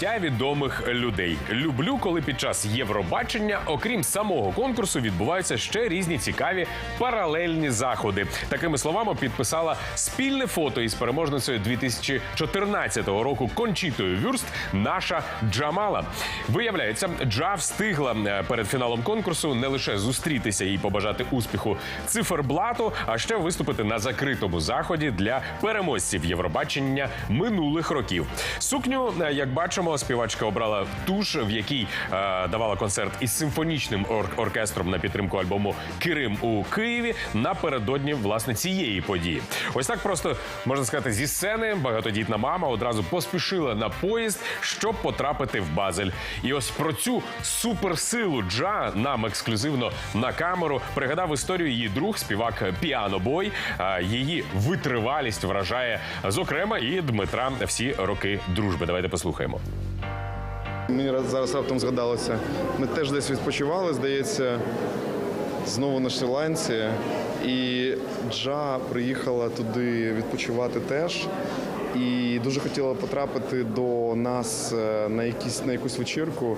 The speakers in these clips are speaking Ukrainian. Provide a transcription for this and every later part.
Я відомих людей люблю, коли під час Євробачення, окрім самого конкурсу, відбуваються ще різні цікаві паралельні заходи. Такими словами підписала спільне фото із переможницею 2014 року Кончітою Вюрст. Наша Джамала. Виявляється, Джа встигла е, перед фіналом конкурсу не лише зустрітися і побажати успіху циферблату, а ще виступити на закритому заході для переможців Євробачення минулих років. Сукню, е, як бачимо, співачка обрала туш, в якій е, давала концерт із симфонічним ор- оркестром на підтримку альбому Кирим у Києві напередодні власне цієї події. Ось так просто можна сказати зі сцени. Багатодітна мама одразу поспішила на поїзд, щоб потрапити в Базель. І ось про цю суперсилу Джа нам ексклюзивно на камеру пригадав історію її друг, співак Піано Бой. А Її витривалість вражає зокрема і Дмитра всі роки дружби. Давайте послухаємо. Мені зараз раптом згадалося. Ми теж десь відпочивали, здається, знову на Шрі-Ланці. І Джа приїхала туди відпочивати теж. І дуже хотіла потрапити до нас е, на, якісь, на якусь вечірку.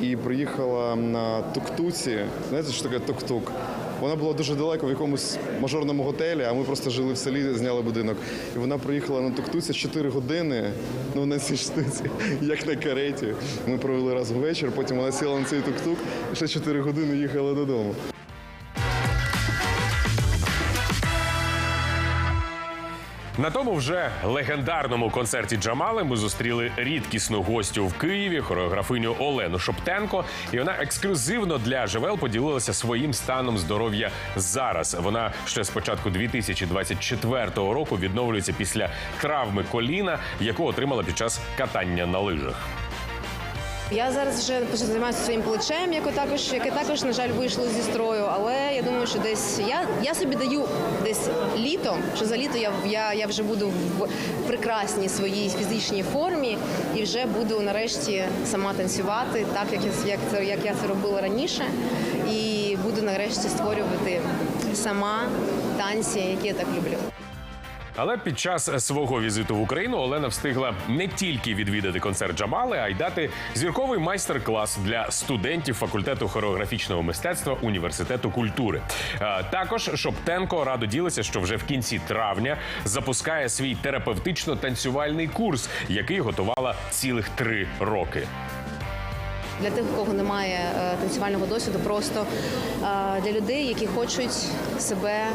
І приїхала на тук-туці. Знаєте, що таке тук-тук? Вона була дуже далеко в якомусь мажорному готелі, а ми просто жили в селі, зняли будинок. І вона приїхала на тук-туці 4 години, ну на цій штуці, як на кареті. Ми провели раз ввечір, потім вона сіла на цей тук-тук і ще 4 години їхала додому. На тому вже легендарному концерті Джамали ми зустріли рідкісну гостю в Києві, хореографиню Олену Шоптенко. І вона ексклюзивно для живел поділилася своїм станом здоров'я зараз. Вона ще з початку 2024 року відновлюється після травми коліна, яку отримала під час катання на лижах. Я зараз вже займатися своїм плечем, яке також, яке також, на жаль, вийшло зі строю. Але я думаю, що десь я, я собі даю десь літо, що за літо я, я, я вже буду в прекрасній своїй фізичній формі і вже буду нарешті сама танцювати, так як я, як, це, як я це робила раніше. І буду нарешті створювати сама танці, які я так люблю. Але під час свого візиту в Україну Олена встигла не тільки відвідати концерт Джамали, а й дати зірковий майстер-клас для студентів факультету хореографічного мистецтва університету культури. Також Шоптенко радо ділиться, що вже в кінці травня запускає свій терапевтично-танцювальний курс, який готувала цілих три роки. Для тих, у кого немає е, танцювального досвіду, просто е, для людей, які хочуть себе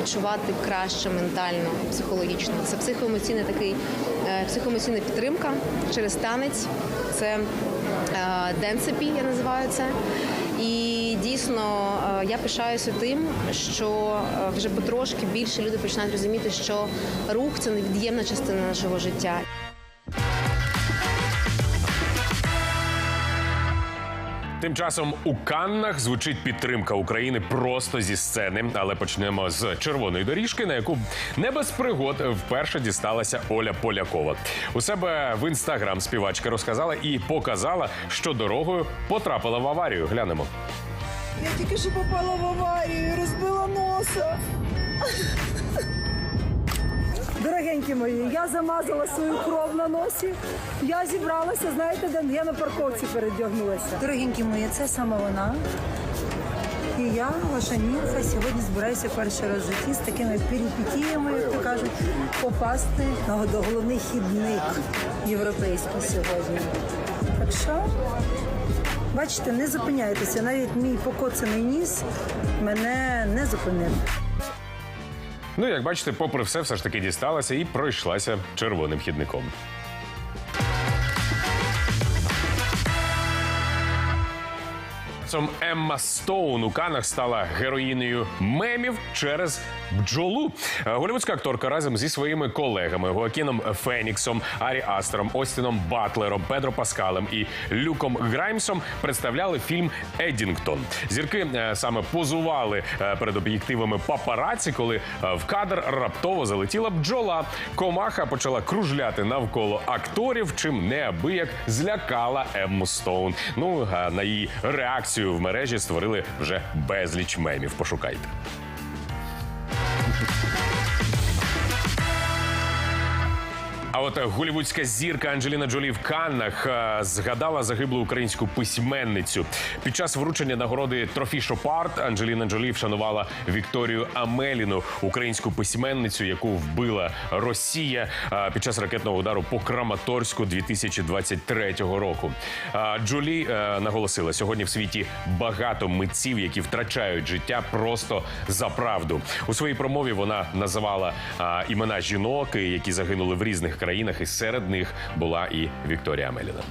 відчувати краще ментально, психологічно. Це психоемоційна такий е, психоемоційна підтримка через танець. Це денсепі, я називаю це. І дійсно я пишаюся тим, що вже потрошки більше люди починають розуміти, що рух це невід'ємна частина нашого життя. Тим часом у Каннах звучить підтримка України просто зі сцени. Але почнемо з червоної доріжки, на яку не без пригод вперше дісталася Оля Полякова. У себе в інстаграм співачка розказала і показала, що дорогою потрапила в аварію. Глянемо. Я тільки що попала в аварію, розбила носа. Дорогенькі мої, я замазала свою кров на носі. Я зібралася, знаєте, де я на парковці передягнулася. Дорогенькі мої, це саме вона. І я, ваша німфа, сьогодні збираюся перший раз в житті з такими перипетіями, як то кажуть, попасти на головний хідник європейський сьогодні. Так що Бачите, не зупиняйтеся. Навіть мій покоцаний ніс мене не зупинив. Ну, як бачите, попри все, все ж таки дісталася і пройшлася червоним хідником. Цим Емма Стоун у Канах стала героїнею мемів через бджолу. Е, Голівудська акторка разом зі своїми колегами Гоакіном Феніксом, Арі Астером, Остіном Батлером, Педро Паскалем і Люком Граймсом представляли фільм Едінгтон. Зірки е, саме позували е, перед об'єктивами папараці, коли в кадр раптово залетіла бджола. Комаха почала кружляти навколо акторів, чим неабияк злякала Емму Стоун. Ну на її реакцію в мережі створили вже безліч мемів. Пошукайте. А от голівудська зірка Анджеліна Джолі в Каннах е, згадала загиблу українську письменницю. Під час вручення нагороди Трофі Шопарт Анджеліна Джолі вшанувала Вікторію Амеліну, українську письменницю, яку вбила Росія е, під час ракетного удару по Краматорську 2023 року. Е, Джолі наголосила сьогодні в світі багато митців, які втрачають життя просто за правду. У своїй промові вона називала імена жінок, які загинули в різних країнах, і серед них була і Вікторія Амеліна.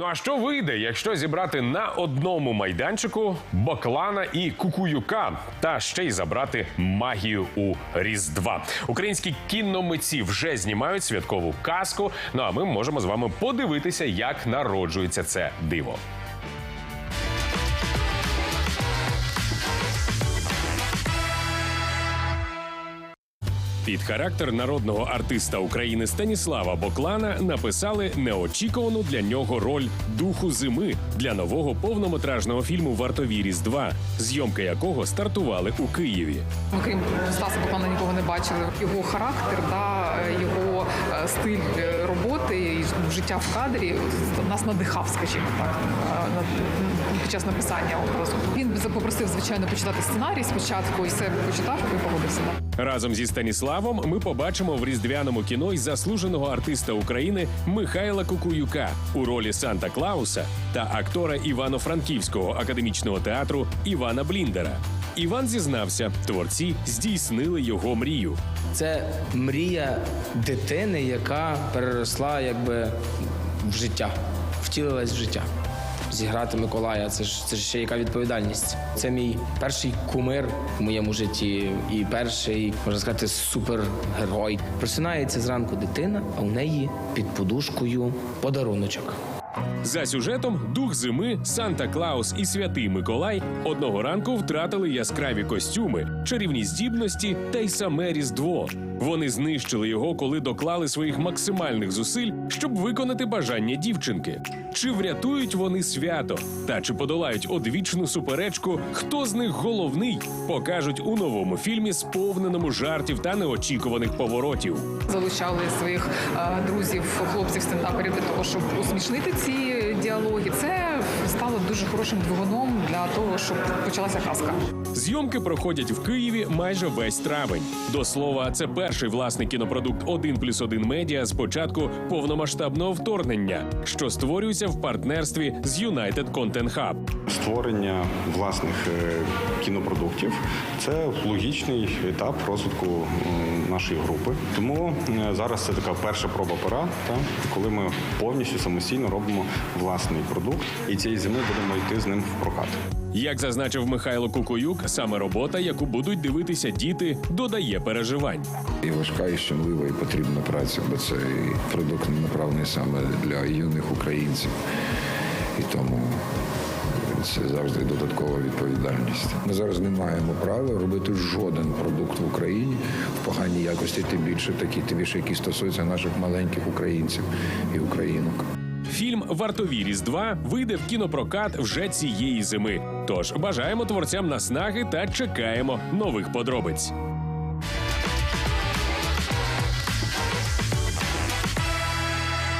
Ну а що вийде, якщо зібрати на одному майданчику Баклана і Кукуюка, та ще й забрати магію у Різдва? Українські кіномитці вже знімають святкову казку. Ну а ми можемо з вами подивитися, як народжується це диво. Під характер народного артиста України Станіслава Боклана написали неочікувану для нього роль духу зими для нового повнометражного фільму Вартові Різдва, зйомки якого стартували у Києві. Ми крім Стаса Баклана нікого не бачили. Його характер, да, його е, стиль е, роботи і життя в кадрі нас надихав, скажімо так, е, під час написання образу. Він попросив, звичайно, почитати сценарій спочатку і все почитав і погодився. Разом зі Станіславом ми побачимо в різдвяному кіно й заслуженого артиста України Михайла Кукуюка у ролі Санта Клауса та актора Івано-Франківського академічного театру Івана Бліндера. Іван зізнався, творці здійснили його мрію. Це мрія дитини, яка переросла якби в життя, втілилась в життя. Зіграти Миколая, це ж це ж ще яка відповідальність. Це мій перший кумир в моєму житті, і перший, можна сказати, супергерой. Просинається зранку дитина, а у неї під подушкою подаруночок. За сюжетом дух зими, Санта Клаус і святий Миколай одного ранку втратили яскраві костюми, чарівні здібності та й саме Різдво. Вони знищили його, коли доклали своїх максимальних зусиль, щоб виконати бажання дівчинки. Чи врятують вони свято? Та чи подолають одвічну суперечку? Хто з них головний? Покажуть у новому фільмі, сповненому жартів та неочікуваних поворотів. Залучали своїх е, друзів, хлопців стендаперів для того, щоб усмішнити ці діалоги. Це стало дуже хорошим двигуном для того, щоб почалася казка. Зйомки проходять в Києві майже весь травень. До слова, це перший власний кінопродукт «1 плюс 1 медіа з початку повномасштабного вторгнення, що створюється в партнерстві з United Content Hub. Створення власних е, кінопродуктів це логічний етап розвитку нашої групи. Тому е, зараз це така перша проба пера, та коли ми повністю самостійно робимо власний продукт, і цієї зими будемо йти з ним в прокат. Як зазначив Михайло Кукуюк, саме робота, яку будуть дивитися діти, додає переживань. І важка, і щемлива, і потрібна праця, бо це і продукт направлений саме для юних українців. І тому це завжди додаткова відповідальність. Ми зараз не маємо права робити жоден продукт в Україні в поганій якості, тим більше такі, тим більше, які стосуються наших маленьких українців і українок. Фільм Вартові Різдва вийде в кінопрокат вже цієї зими. Тож бажаємо творцям наснаги та чекаємо нових подробиць.